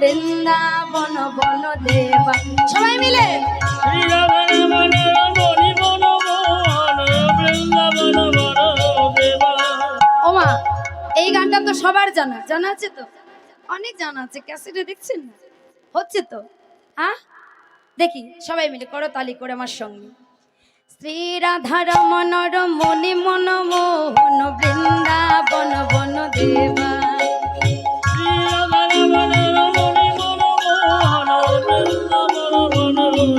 বৃন্দাবন বন দেবা। সবাই মিলে? বনদেবা ওমা এই গানটা তো সবার জানা। জানা আছে তো? অনেক জানা আছে। ক্যাসেটে দেখছেন? না হচ্ছে তো? হ্যাঁ? দেখি সবাই মিলে করো তালি করে আমার সঙ্গে। শ্রী রাধা রমণ রমণী মনমোহন বৃন্দাবন বন দেবা।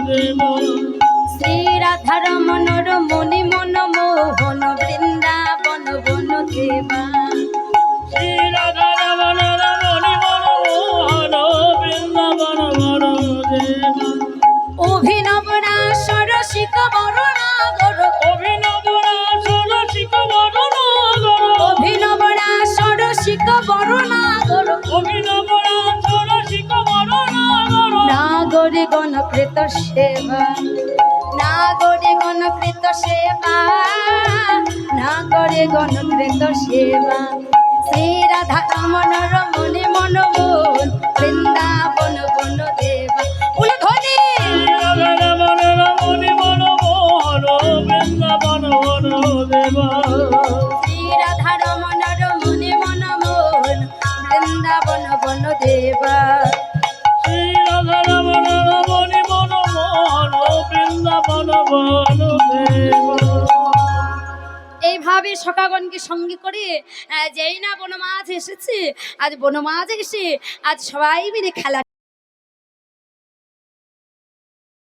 শ্রী রাধা রমণ রমণী মনমোহন বৃন্দাবন বন দেবা শ্রী রাধা রমণ রমণী মনমোহন বৃন্দাবন বনদেবা অভিনব রাস রসিক বরণাগর অভিনব রাসরসিক বরণাগর অভিনব রাস রসিক বরণাগর অভিনব রাসরসিক বরণাগর নাগরে গণকৃত সেবা নাগরে গণকৃত সেবা নাগরে গণকৃত সেবা। শ্রী রাধা রমণ রমণী মনমোহন বৃন্দাবন বন দেবা উলে ধ্বনি রাধা রমণ রমণী মনমোহন বৃন্দাবন বনদেবা। শ্রী রাধা রমণ রমণী মনমোহন বৃন্দাবন বন দেবা এইভাবে সকাগণকে সঙ্গে করে যেই না বনমাঝ এসেছে, আজ বনমাঝ এসে আজ সবাই মিলে খেলা